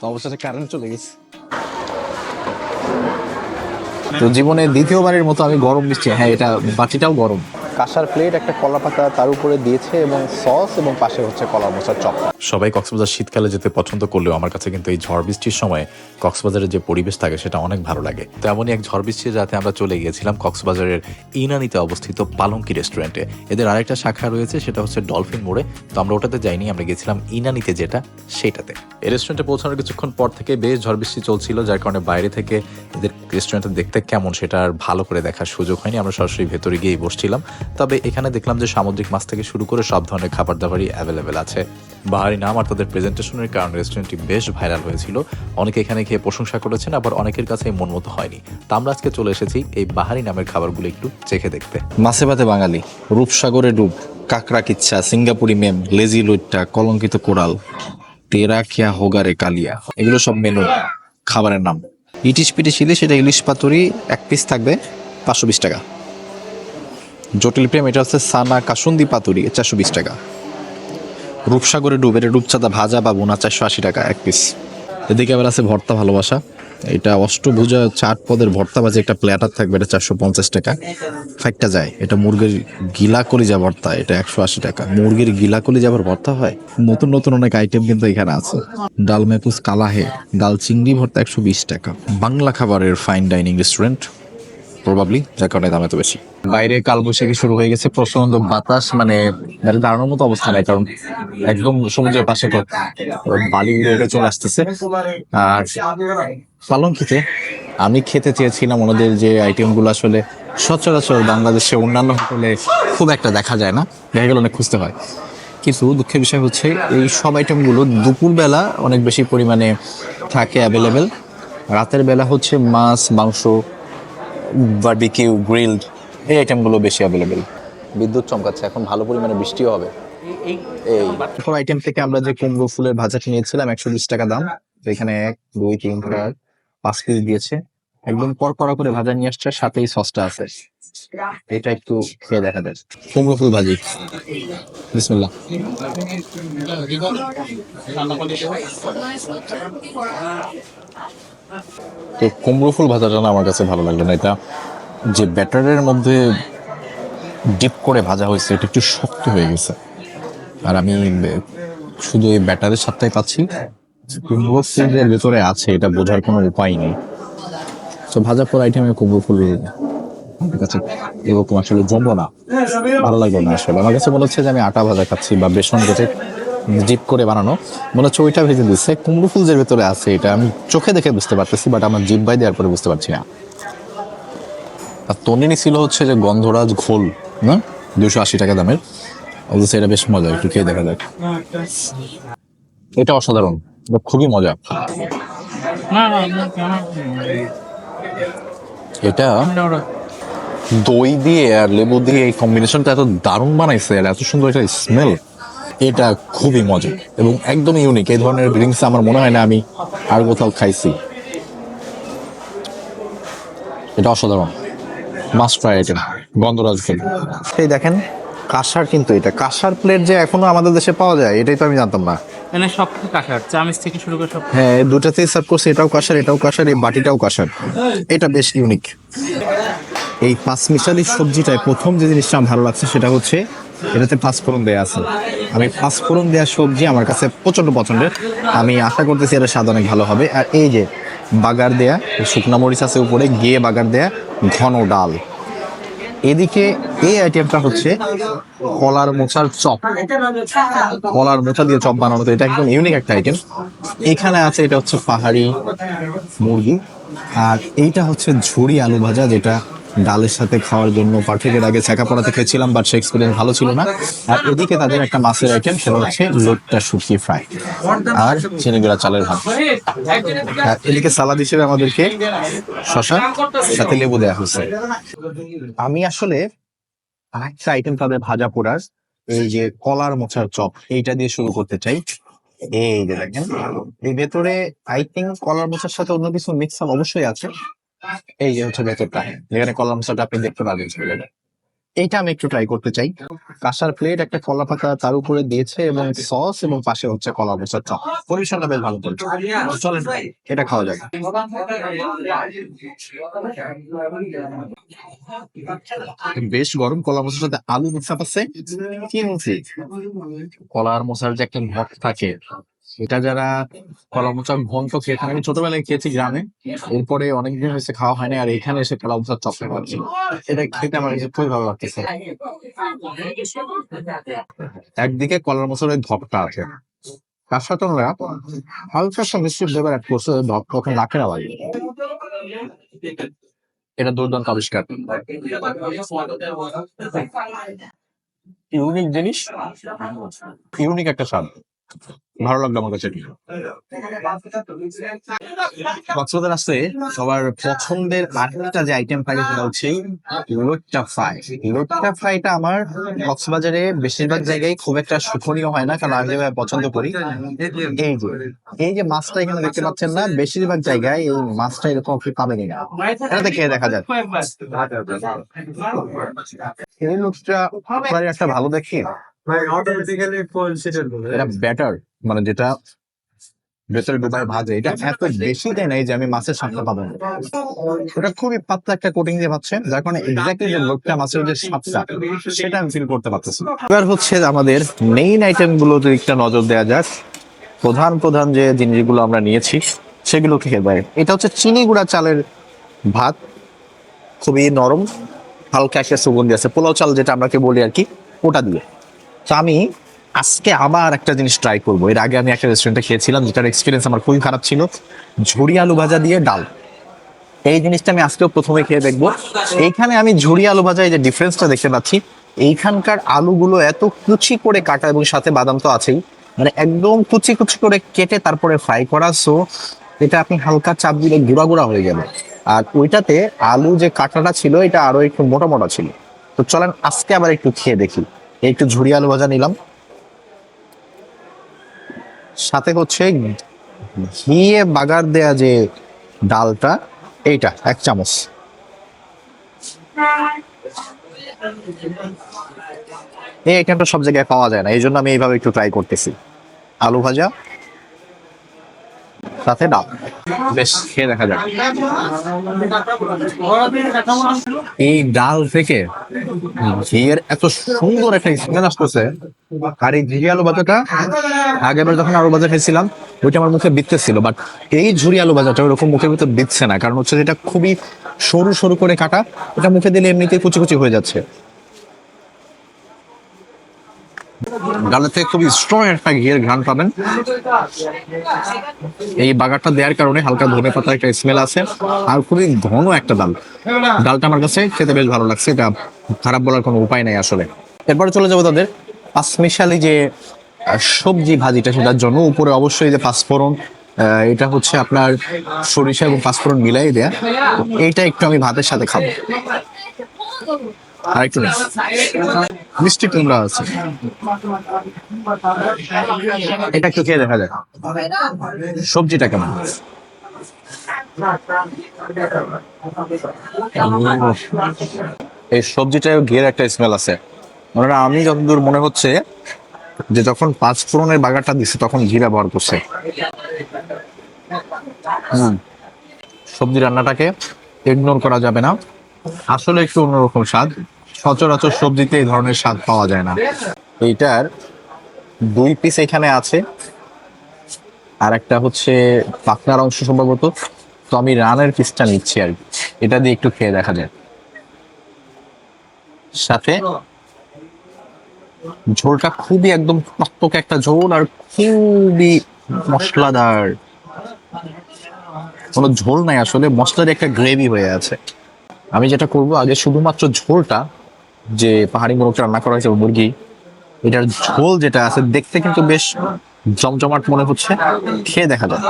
তো অবশেষে কারেন্ট চলে গেছে। তো জীবনে দ্বিতীয়বারের মতো আমি গরম মিষ্টি হ্যাঁ এটা বাটিটাও গরম। কাঁসার প্লেট একটা কলা পাতা তার উপরে দিয়েছে এবং সস এবং পাশে হচ্ছে কলা মোচার চপ। সবাই কক্সবাজার শীতকালে যেতে পছন্দ করলেও আমার কাছে কিন্তু এই ঝড় বৃষ্টির সময় কক্সবাজারের যে পরিবেশ থাকে সেটা অনেক ভালো লাগে। তেমনই এক ঝড় বৃষ্টির রাতে আমরা চলে গিয়েছিলাম কক্সবাজারের ইনানিতে অবস্থিত পালঙ্কি রেস্টুরেন্টে এদের আরেকটা শাখা রয়েছে, সেটা হচ্ছে ডলফিন মোড়ে। তো আমরা ওটাতে যাইনি, আমরা গেছিলাম ইনানিতে যেটা সেটাতে। এই রেস্টুরেন্টে পৌঁছানোর কিছুক্ষণ পর থেকে বেশ ঝড় বৃষ্টি চলছিল, যার কারণে বাইরে থেকে এদের রেস্টুরেন্টে দেখতে কেমন সেটা আর ভালো করে দেখার সুযোগ হয়নি। আমরা সরাসরি ভেতরে গিয়েই বসছিলাম। তবে এখানে দেখলাম যে সামুদ্রিক মাছ থেকে শুরু করে সব ধরনের খাবার দাবারই অ্যাভেলেবেল আছে। বাহারি নাম আর তাদের প্রেজেন্টেশনের কারণে রেস্টুরেন্টটি বেশ ভাইরাল হয়েছিল। অনেকে এখানে খেয়ে প্রশংসা করেছেন, আবার অনেকের কাছে মন মতো হয়নি। তা আমরা আজকে চলে এসেছি এই বাহারি নামের খাবারগুলো একটু চেখে দেখতে। মাছে ভাতে বাঙালি, রূপসাগরে ডুব, কাকড়া কিচ্ছা, সিঙ্গাপুরি মেম, লেজি লইট্টা, কলঙ্কিত কোরাল তেরা কিয়া হোগারে কালিয়া, এগুলো সব মেনু খাবারের নাম। ইটিশ পিটিশ ইলিশ সেটা ইলিশ পাতুরি এক পিস থাকবে, পাঁচশো বিশ টাকা। জটিল প্রেম এটা হচ্ছে সানা কাসুন্দি পাতুরি চারশো বিশ টাকা। রূপসাগরে ডুবে, এটা রূপচাঁদা ভাজা বা বোনা চারশো আশি টাকা এক পিস এদিকে আবার আছে ভর্তা ভালোবাসা। এটা অষ্টভুজা চাট পদের ভর্তা বাজে একটা প্ল্যাটার থাকবে, এটা চারশো পঞ্চাশ টাকা। ফাইটটা যায়, এটা মুরগির গিলা যা ভর্তা, এটা একশো আশি টাকা। মুরগির গিলা কলিজা আবার ভর্তা হয়? নতুন নতুন অনেক আইটেম কিন্তু এখানে আছে। ডাল মেপুস কালাহে, ডাল চিংড়ি ভর্তা একশো বিশ টাকা। বাংলা খাবারের ফাইন ডাইনিং রেস্টুরেন্ট প্রবাবলি, যার কারণে দাম এত বেশি। বাইরে কালবৈশাখী শুরু হয়ে গেছে প্রচণ্ড বাতাস মানে দাঁড়ানোর মতো অবস্থা নাই, কারণ একদম সমুদ্রের পাশে তো বালি উড়ে চলে আসতেছে। আর পালঙ্কিতে আমি খেতে চেয়েছিলাম ওনাদের যে আইটেমগুলো আসলে সচরাচর বাংলাদেশে অন্যান্য হোটেলে খুব একটা দেখা যায় না, দেখা গেলে অনেক খুঁজতে হয়। কিন্তু দুঃখের বিষয় হচ্ছে, এই সব আইটেমগুলো দুপুরবেলা অনেক বেশি পরিমাণে থাকে অ্যাভেলেবেল রাতের বেলা হচ্ছে মাছ, মাংস বারবিকিউ গ্রিলড এই আইটেমগুলো বেশি অ্যাভেলেবেল বিদ্যুৎ চমকাচ্ছে এখন ভালো পরিমাণে বৃষ্টিও হবে। এই। প্রথম আইটেম থেকে আমরা যে কুমড়ো ফুলের ভাজাটি নিয়েছিলাম একশো বিশ টাকা দাম তো এখানে এক দুই তিন চার পাঁচ পিস দিয়েছে। একদম কড়কড়া করে ভাজা নিয়ে আসছে সাথেই সসটা আছে। এটা একটু খেয়ে দেখা যায় কুমড়ো ফুল ভাজি। বিসমিল্লাহ। তো কুমড়ো ফুল ভাজাটা না আমার কাছে ভালো লাগল না। এটা যে ব্যাটারের মধ্যে ডিপ করে ভাজা হয়েছে, এটা একটু শক্ত হয়ে গেছে। আর আমি শুধু এই ব্যাটারের সাথে পাচ্ছি। কুমড়ো ফুলের ভেতরে আছে, এটা বোঝার কোনো উপায় নেই। তো ভাজা পর আইটেমে কুমড়ো ফুল এরকম আসলে জমলো না। ভালো লাগল না আসলে। আমার কাছে মনে হচ্ছে যে আমি আটা ভাজা খাচ্ছি বা বেসন কেটে ডিপ করে বানানো। মনে হচ্ছে ওইটা ভেজে দিচ্ছে। কুমড়ো ফুল যে ভেতরে আছে এটা। আমি চোখে দেখে বুঝতে পারতেছি বাট আমার জিভ বাই দেওয়ার পরে বুঝতে পারছি না। আর তনিনি ছিল হচ্ছে যে গন্ধরাজ ঘোল, না? দুশো আশি টাকা দামের। অবশ্যই এটা বেশ মজা একটু খেয়ে দেখা যাক। এটা অসাধারণ খুবই মজা। এটা দই দিয়ে আর লেবু দিয়ে এই কম্বিনেশনটা এত দারুণ বানাইছে, আর এত সুন্দর একটা স্মেল এটা খুবই মজা এবং একদম ইউনিক এই ধরনের ড্রিঙ্কস আমার মনে হয় না আমি আর কোথাও খাইছি। এটা অসাধারণ। মাস্ট ট্রাই আইটেম গন্ধরাজ খেল এই দেখেন কাঁসার কিন্তু এটা। কাঁসার প্লেট যে এখনও আমাদের দেশে পাওয়া যায় এটাই তো আমি জানতাম না। মানে সব কাঁসার চামিচ থেকে শুরু করে সব হ্যাঁ দুটাতেই সার্ভ করছে এটাও কাঁসার এটাও কাঁসার এই বাটিটাও কাঁসার। এটা বেশ ইউনিক এই পাঁচ মিশালি সবজিটায় প্রথম যে জিনিসটা আমার ভালো লাগছে সেটা হচ্ছে এটাতে পাঁচফোড়ন দেওয়া আছে। আমি পাঁচফোড়ন দেওয়া সবজি আমার কাছে প্রচণ্ড পছন্দের। আমি আশা করতেছি এটা স্বাদ অনেক ভালো হবে। আর এই যে বাগার দেয়া শুকনা মরিচ আছে উপরে গিয়ে বাগার দেয়া, ঘন ডাল। এদিকে এই আইটেমটা হচ্ছে কলার মোচার চপ। কলার মোচা দিয়ে চপ বানানো, তো এটা একদম ইউনিক একটা আইটেম এখানে আছে, এটা হচ্ছে পাহাড়ি মুরগি। আর এইটা হচ্ছে ঝুড়ি আলু ভাজা, যেটা ডালের সাথে খাওয়ার জন্য পার্থক্যের আগে ছেঁকা পড়াতে খেয়েছিলাম বাট সে এক্সপিরিয়েন্স ভালো ছিল না। আর এদিকে তাদের একটা মাছের আইটেম সেটা হচ্ছে লোটটা শুটকি ফ্রাই আর চিনিগুড়া চালের ভাত। আর এদিকে সালাদ হিসেবে আমাদেরকে শশা সাথে লেবু দেওয়া হয়েছে। আমি আসলে আরেকটা আইটেম তাদের ভাজা পোড়ার, এই যে কলার মোচার চপ, এইটা দিয়ে শুরু করতে চাই। এই যে দেখেন, এই ভেতরে আই থিঙ্ক কলার মোচার সাথে অন্য কিছু মিক্স অবশ্যই আছে। এই যে হচ্ছে ভেতরটা যেখানে কলার মোচাটা আপনি দেখতে পাবেন এইটা আমি একটু ট্রাই করতে চাই। কাঁসার প্লেট একটা কলা পাতা তার উপরে দিয়েছে এবং সস এবং পাশে হচ্ছে কলা বসার চপ। পরিবেশনটা বেশ ভালো করেছে। চলেন, এটা খাওয়া যাক। বেশ গরম কলা মশার সাথে আলু মিক্সাপ আছে। কিনছি কলার মশার যে একটা ভক থাকে এটা যারা কলা মোচার ঘন্ট খেয়ে আমি ছোটবেলায় খেয়েছি গ্রামে। এরপরে অনেকদিন হয়েছে খাওয়া হয়নি, আর এখানে এসে কলা মোচার চপ খাচ্ছি। এটা খেতে আমার কাছে খুবই ভালো লাগতেছে। একদিকে কলার মশলার ধপটা আছে। তার সাথে আমরা হালকা একটা মিষ্টি ফ্লেভার অ্যাড করছে তখন রাখে না লাগে এটা দুর্দান্ত আবিষ্কার। ইউনিক জিনিস, ইউনিক একটা স্বাদ। ভালো লাগল আমার কাছে। কক্সবাজার আসলে সবার পছন্দের আরেকটা যে আইটেম থাকে সেটা হচ্ছে লোট্টা ফ্রাই। লোট্টা ফ্রাইটা আমার কক্সবাজারে বেশিরভাগ জায়গায় খুব একটা সুখনীয় হয় না, কারণ আমি যেভাবে পছন্দ করি, এই যে এই যে মাছটা এখানে দেখতে পাচ্ছেন না, বেশিরভাগ জায়গায় এই মাছটা এরকম আপনি পাবেনই না। এটাতে খেয়ে দেখা যায় এই লোটটা একটা ভালো দেখি। মানে মাছের পাবো। না। খুবই একটা কোটিং যার সেটা আমি আমাদের মেইন আইটেমগুলো একটা নজর দেওয়া যাক। প্রধান প্রধান যে জিনিসগুলো আমরা নিয়েছি সেগুলো খেয়ে বাইরে এটা হচ্ছে চিনি গুঁড়া চালের ভাত। খুবই নরম, হালকা একটা সুগন্ধি আছে। পোলাও চাল যেটা আমরা বলি আর কি, ওটা দিয়ে। তো আমি আজকে আবার একটা জিনিস ট্রাই করব। এর আগে আমি একটা রেস্টুরেন্টে খেয়েছিলাম, যেটার এক্সপিরিয়েন্স আমার খুবই খারাপ ছিল। ঝুড়ি আলু ভাজা দিয়ে ডাল। এই জিনিসটা আমি আজকেও প্রথমে খেয়ে দেখব। এইখানে আমি ঝুড়ি আলু ভাজা, এই যে ডিফারেন্সটা দেখতে পাচ্ছি, এইখানকার আলুগুলো এত কুচি করে কাটা এবং সাথে বাদাম তো আছেই। মানে একদম কুচি কুচি করে কেটে তারপরে ফ্রাই করা সো এটা আপনি হালকা চাপ দিলে গুঁড়া গুঁড়া হয়ে যাবে। আর ওইটাতে আলু যে কাটাটা ছিল, এটা আরও একটু মোটা মোটা ছিল। তো চলেন আজকে আবার একটু খেয়ে দেখি। একটু ঝুড়ি আলু ভাজা নিলাম। সাথে হচ্ছে ঘিয়ে বাগার দেয়া যে ডালটা, এইটা, এক চামচ। এই আইটেমটা সব জায়গায় পাওয়া যায় না, এই জন্য আমি এইভাবে একটু ট্রাই করতেছি। আলু ভাজা সাথে ডাল বেশ, খেয়ে দেখা যাক। এই ডাল থেকে ঘিয়ের এত সুন্দর একটা স্মেল আসতেছে। আর এই ঘি আলু ভাজাটা আগেবার যখন আলু ভাজা খেয়েছিলাম, ওইটা আমার মুখে বিত্তে ছিল বাট এই ঝুরি আলু ভাজাটা ওরকম মুখের ভিতর বিচ্ছে না, কারণ হচ্ছে যেটা খুবই সরু সরু করে কাটা এটা মুখে দিলে এমনিতেই কুচি কুচি হয়ে যাচ্ছে। ডালের থেকে খুবই স্ট্রং একটা ঘিয়ের ঘ্রাণ পাবেন। এই বাগারটা দেওয়ার কারণে হালকা ধনে পাতার একটা স্মেল আছে, আর খুবই ঘন একটা ডাল। ডালটা আমার কাছে খেতে বেশ ভালো লাগছে, এটা খারাপ বলার কোনো উপায় নাই আসলে। এরপরে চলে যাব তাদের পাঁচমিশালি যে সবজি ভাজিটা সেটার জন্য উপরে অবশ্যই যে পাঁচফোড়ন এটা হচ্ছে আপনার সরিষা এবং পাঁচফোড়ন মিলাই দেয়া। এইটা একটু আমি ভাতের সাথে খাব। মিষ্টি কুমড়া আছে। এটা একটু খেয়ে দেখা যায় সবজিটা কেমন? এই সবজিটায় ঘিয়ের একটা স্মেল আছে। মানে আমি যতদূর মনে হচ্ছে যে যখন পাঁচ ফোড়নের বাগারটা দিছে, তখন ঘি ব্যবহার করছে। সবজি রান্নাটাকে ইগনোর করা যাবে না। আসলে একটু অন্যরকম স্বাদ। সচরাচর সবজিতে এই ধরনের স্বাদ পাওয়া যায় না। এইটার দুই পিস এখানে আছে। আর একটা হচ্ছে পাকনার অংশ সম্ভবত। তো আমি রানের পিসটা নিচ্ছি আর এটা দিয়ে একটু খেয়ে দেখা যায় সাথে ঝোলটা খুবই একদম টকটকে একটা ঝোল আর খুবই মশলাদার। কোনো ঝোল নাই আসলে, মশলার একটা গ্রেভি হয়ে আছে। আমি যেটা করব, আগে শুধুমাত্র ঝোলটা, যে পাহাড়ি মোরগটা রান্না করা হয়েছে, মুরগি, এটার ঝোল যেটা আছে, দেখতে কিন্তু বেশ জমজমাট মনে হচ্ছে, খেয়ে দেখা যায়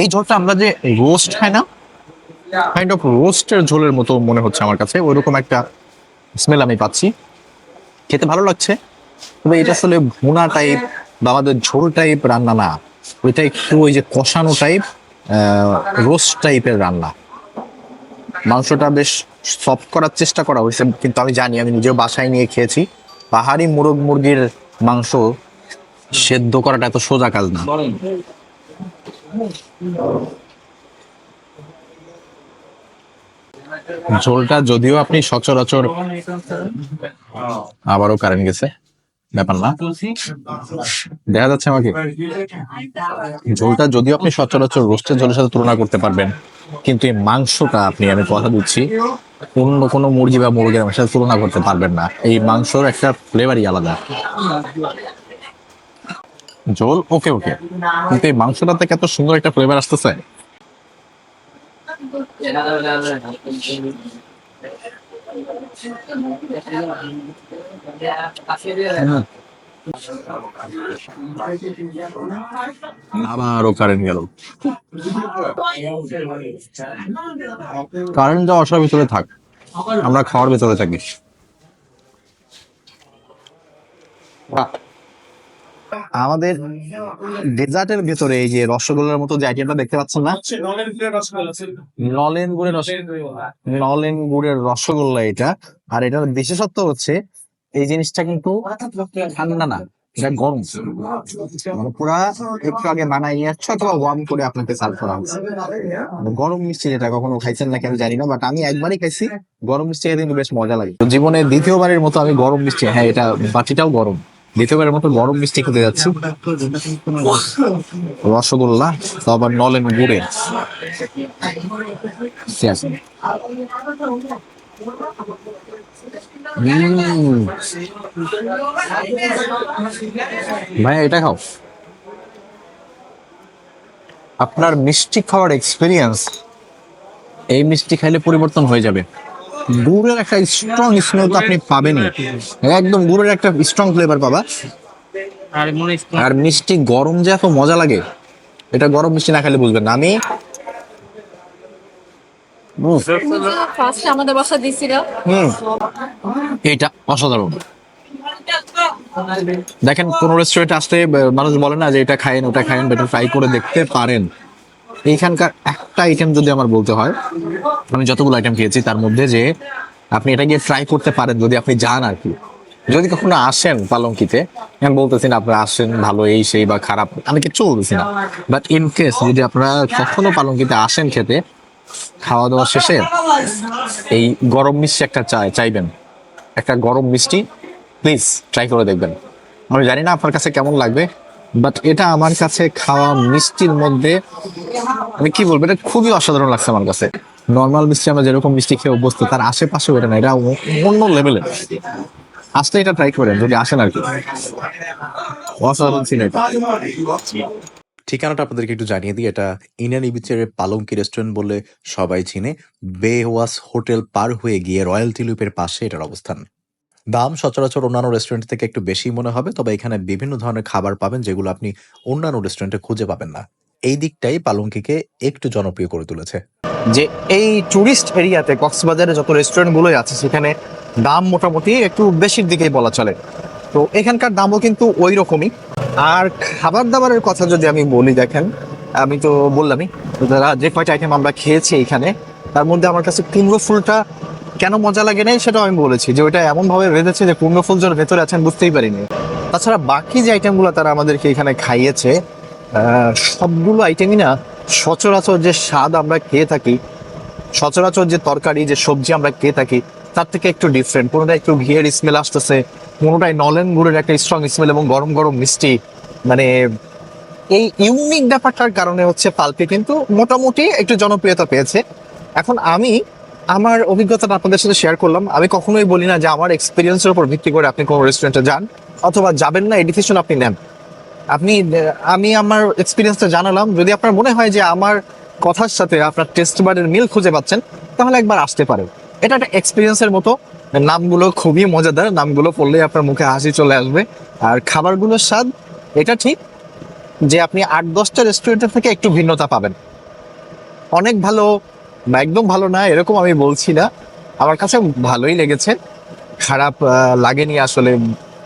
এই ঝোলটা আমরা যে রোস্ট খাই না কাইন্ড অফ রোস্টের ঝোলের মতো মনে হচ্ছে আমার কাছে, ওইরকম একটা স্মেল আমি পাচ্ছি। খেতে ভালো লাগছে, তবে এটা আসলে ভুনা টাইপ বা আমাদের ঝোল টাইপ রান্না না। ওইটা একটু ওই যে কষানো টাইপ রোস্ট টাইপের রান্না। মাংসটা বেশ সফট করার চেষ্টা করা হয়েছে কিন্তু আমি জানি আমি নিজেও বাসায় নিয়ে খেয়েছি। পাহাড়ি মুরগ মুরগির মাংস সেদ্ধ করাটা এত সোজা কাজ না। ঝোলটা যদিও আপনি সচরাচর আবারও কারেন্ট গেছে। ব্যাপার না। দেখা যাচ্ছে আমাকে। ঝোলটা যদিও আপনি সচরাচর রোস্টের ঝোলের সাথে তুলনা করতে পারবেন কিন্তু এই মাংসটা আপনি আমি কথা দিচ্ছি অন্য কোনো মুরগি বা মুরগির সাথে তুলনা করতে পারবেন না। এই মাংসর একটা ফ্লেভারই আলাদা। ঝোল ওকে ওকে কিন্তু এই মাংসটা থেকে এত সুন্দর একটা ফ্লেভার আসতেছে। আবারও কারেন্ট গেল। কারেন্ট যা আসার ভিতরে থাক আমরা খাওয়ার ভেতরে থাকি। আমাদের ডেজার্টের ভেতরে এই যে রসগোল্লার মতো যে আইটেমটা দেখতে পাচ্ছেন না? নলেন গুড়ের নলেন গুড়ের রসগোল্লা। এটা। আর এটার বিশেষত্ব হচ্ছে এই জিনিসটা কিন্তু ঠান্ডা না এটা গরম। মানে পুরা একটু আগে বানাই আসছে অথবা ওয়ার্ম করে আপনাকে সার্ভ করা হচ্ছে। গরম মিষ্টি যেটা কখনো খাইছেন নাকি আমি জানি না বাট আমি একবারই খাইছি। গরম মিষ্টি কিন্তু বেশ মজা লাগে। জীবনে দ্বিতীয়বারের মতো আমি গরম মিষ্টি হ্যাঁ এটা বাটিটাও গরম। দ্বিতীয়বারের মতো গরম মিষ্টি খেতে যাচ্ছি। রসগোল্লা তো আবার নলেন গুড়ে। ভাইয়া, এটা খাও। আপনার মিষ্টি খাওয়ার এক্সপিরিয়েন্স এই মিষ্টি খাইলে পরিবর্তন হয়ে যাবে। গুড়ের একটা স্ট্রং স্মেল তো আপনি পাবেনই। একদম গুড়ের একটা স্ট্রং ফ্লেভার পাবা। আর আর মিষ্টি গরম যে এত মজা লাগে এটা গরম মিষ্টি না খেলে বুঝবেন আমি আমাদের বাসা দিছিল। এটা অসাধারণ। দেখেন কোন রেস্টুরেন্টে আসতে মানুষ বলে না যে এটা খায়েন ওটা খায়েন এটা ট্রাই করে দেখতে পারেন। এইখানকার একটা আইটেম যদি আমার বলতে হয়, আমি যতগুলো আইটেম খেয়েছি তার মধ্যে যে আপনি এটা গিয়ে ট্রাই করতে পারেন যদি আপনি যান আর কি। যদি কখনো আসেন পালঙ্কিতে, আমি বলতেছি না আপনারা আসেন, ভালো এই সেই বা খারাপ, আমি কিচ্ছু বলতেছি না। বাট ইন কেস যদি আপনারা কখনো পালঙ্কিতে আসেন খেতে খাওয়া দাওয়া শেষে এই গরম মিষ্টি একটা চাই চাইবেন। একটা গরম মিষ্টি প্লিজ ট্রাই করে দেখবেন। আমি জানি না আপনার কাছে কেমন লাগবে। বাট এটা আমার কাছে খাওয়া মিষ্টির মধ্যে আমি কি বলব, এটা খুবই অসাধারণ লাগছে আমার কাছে। নর্মাল মিষ্টি আমরা যেরকম মিষ্টি খেয়ে অভ্যস্ত, তার আশেপাশেও এটা না, এটা অন্য লেভেলের আসলে এটা ট্রাই করেন, যদি আসেন আর কি। অসাধারণ ছিল ঠিকানাটা আপনাদেরকে একটু জানিয়ে দিই, এটা ইনানি বিচের পালঙ্কি রেস্টুরেন্ট বলে সবাই চিনে। বেওয়াস হোটেল পার হয়ে গিয়ে রয়্যাল টিলুপের পাশে এটার অবস্থান। দাম সচরাচর অন্যান্য রেস্টুরেন্ট থেকে একটু বেশি মনে হবে, তবে এখানে বিভিন্ন ধরনের খাবার পাবেন যেগুলো আপনি অন্যান্য রেস্টুরেন্টে খুঁজে পাবেন না। এই দিকটাই পালঙ্কিকে একটু জনপ্রিয় করে তুলেছে। যে এই টুরিস্ট এরিয়াতে কক্সবাজারে যত রেস্টুরেন্ট গুলোই আছে, সেখানে দাম মোটামুটি একটু বেশির দিকেই বলা চলে। তো এখানকার দামও কিন্তু ওই রকমই আর খাবার দাবারের কথা যদি আমি বলি, দেখেন, আমি তো বললামই, যারা যে কয়টা আইটেম আমরা খেয়েছি এখানে, তার মধ্যে আমার কাছে কুমড়ো ফুলটা কেন মজা লাগে নাই সেটাও আমি বলেছি যে ওইটা এমন ভাবে বেঁধেছে যে কুমড়ো ফুল যার ভেতরে আছেন বুঝতেই পারিনি। তাছাড়া বাকি যে আইটেমগুলো তারা আমাদেরকে এখানে খাইয়েছে সবগুলো আইটেমই না সচরাচর যে স্বাদ আমরা খেয়ে থাকি, সচরাচর যে তরকারি, যে সবজি আমরা খেয়ে থাকি, তার থেকে একটু ডিফারেন্ট কোনোটা একটু ঘিয়ের স্মেল আসতেছে কোনোটাই নলেন গুড়ের একটা স্ট্রং স্মেল এবং গরম গরম মিষ্টি। মানে এই ইউনিক ব্যাপারটার কারণে হচ্ছে পালপি কিন্তু মোটামুটি একটু জনপ্রিয়তা পেয়েছে। এখন আমি আমার অভিজ্ঞতাটা আপনাদের সাথে শেয়ার করলাম। আমি কখনোই বলি না যে আমার এক্সপিরিয়েন্সের উপর ভিত্তি করে আপনি কোনো রেস্টুরেন্টে যান, অথবা যাবেন না এই ডিসিশন আপনি নেন। আপনি, আমি আমার এক্সপিরিয়েন্সটা জানালাম। যদি আপনার মনে হয় যে আমার কথার সাথে আপনার টেস্ট বারের মিল খুঁজে পাচ্ছেন, তাহলে একবার আসতে পারেন। এটা একটা এক্সপিরিয়েন্সের মতো। নামগুলো খুবই মজাদার। নামগুলো পড়লেই আপনার মুখে হাসি চলে আসবে। আর খাবারগুলোর স্বাদ, এটা ঠিক যে আপনি আট দশটা রেস্টুরেন্টের থেকে একটু ভিন্নতা পাবেন। অনেক ভালো একদম ভালো না, এরকম আমি বলছি না। আমার কাছে ভালোই লেগেছে। খারাপ লাগেনি আসলে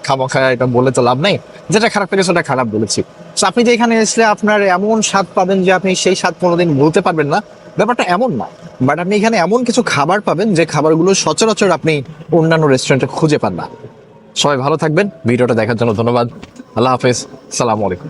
খামোখা এটা বলে তো লাভ নাই। যেটা খারাপ লেগেছে সেটা খারাপ বলেছি। তো আপনি যে এখানে এসলে আপনার এমন স্বাদ পাবেন যে আপনি সেই স্বাদ কোনোদিন বলতে পারবেন না। ব্যাপারটা এমন না। বাট আপনি এখানে এমন কিছু খাবার পাবেন যে খাবারগুলো সচরাচর আপনি অন্যান্য রেস্টুরেন্টে খুঁজে পান না। সবাই ভালো থাকবেন। ভিডিওটা দেখার জন্য ধন্যবাদ। আল্লাহ হাফেজ। সালাম আলাইকুম।